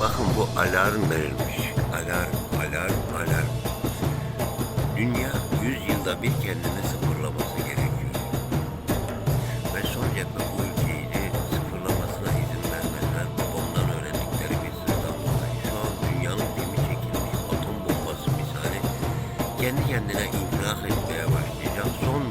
Bakın bu alarm verilmiş. Alarm, alarm, alarm. Dünya 100 yılda bir kendini sıfırlaması gerekiyor. Ve son cephe bu ülkeyi de sıfırlamasına izin vermezler. Babamdan öğrendiklerimiz sırdan dolayı. Şu an dünyanın gemi çekilmiş atom bombası misali kendi kendine infilak etmeye başlayacak. Son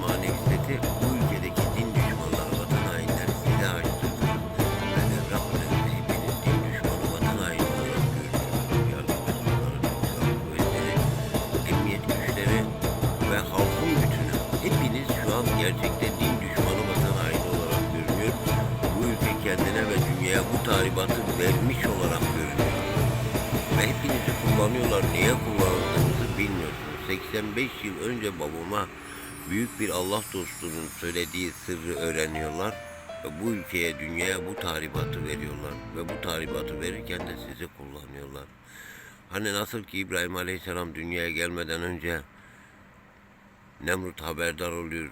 Hepiniz şu an gerçekte din düşmanı, vatan haini olarak görünüyor. Bu ülke kendine ve dünyaya bu tahribatı vermiş olarak görünüyor. Ve hepinizi kullanıyorlar. Niye kullanıldığınızı bilmiyorsunuz. 85 yıl önce babama büyük bir Allah dostunun söylediği sırrı öğreniyorlar. Ve bu ülkeye, dünyaya bu tahribatı veriyorlar. Ve bu tahribatı verirken de sizi kullanıyorlar. Hani nasıl ki İbrahim Aleyhisselam dünyaya gelmeden önce Nemrut haberdar oluyor.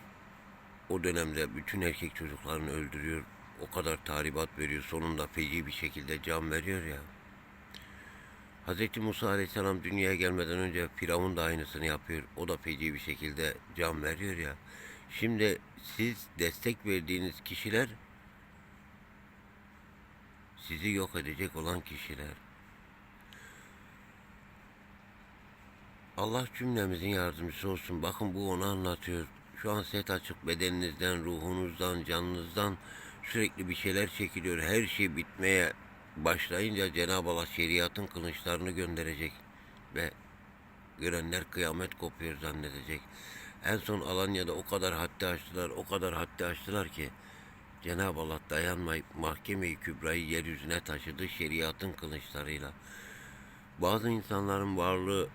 O dönemde bütün erkek çocuklarını öldürüyor. O kadar tahribat veriyor. Sonunda feci bir şekilde can veriyor ya. Hz. Musa Aleyhisselam dünyaya gelmeden önce Firavun da aynısını yapıyor. O da feci bir şekilde can veriyor ya. Şimdi siz destek verdiğiniz kişiler sizi yok edecek olan kişiler. Allah cümlemizin yardımcısı olsun. Bakın bu onu anlatıyor. Şu an set açık bedeninizden, ruhunuzdan, canınızdan sürekli bir şeyler çekiliyor. Her şey bitmeye başlayınca Cenab-ı Allah şeriatın kılıçlarını gönderecek ve görenler kıyamet kopuyor zannedecek. En son Alanya'da o kadar haddi aştılar, o kadar haddi aştılar ki Cenab-ı Allah dayanmayıp mahkemeyi kübrayı yeryüzüne taşıdı şeriatın kılıçlarıyla. Bazı insanların varlığı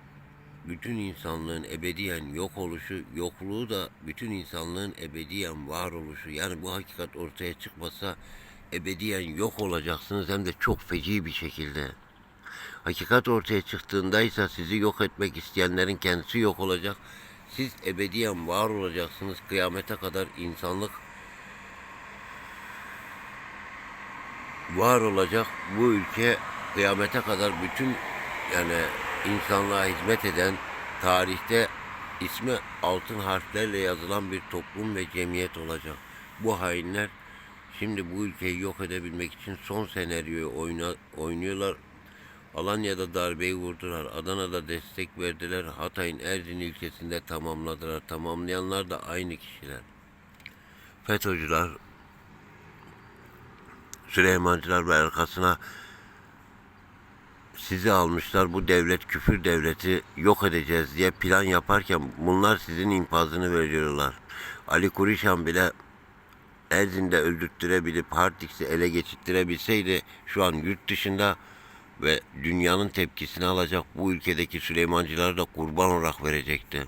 bütün insanlığın ebediyen yok oluşu, yokluğu da bütün insanlığın ebediyen var oluşu. Yani bu hakikat ortaya çıkmasa ebediyen yok olacaksınız hem de çok feci bir şekilde. Hakikat ortaya çıktığında ise sizi yok etmek isteyenlerin kendisi yok olacak. Siz ebediyen var olacaksınız. Kıyamete kadar insanlık var olacak. Bu ülke kıyamete kadar bütün yani insanlığa hizmet eden tarihte ismi altın harflerle yazılan bir toplum ve cemiyet olacak. Bu hainler şimdi bu ülkeyi yok edebilmek için son senaryoyu oyna, oynuyorlar. Alanya'da darbeyi vurdular. Adana'da destek verdiler. Hatay'ın Erdin ilçesinde tamamladılar. Tamamlayanlar da aynı kişiler. FETÖ'cüler, Süleymancılar ve arkasına sizi almışlar bu devlet küfür devleti yok edeceğiz diye plan yaparken bunlar sizin infazını veriyorlar. Ali Kurişan bile Erzin'de öldürttürebilip Hartix'i ele geçirttirebilseydi şu an yurt dışında ve dünyanın tepkisini alacak bu ülkedeki Süleymancıları da kurban olarak verecekti.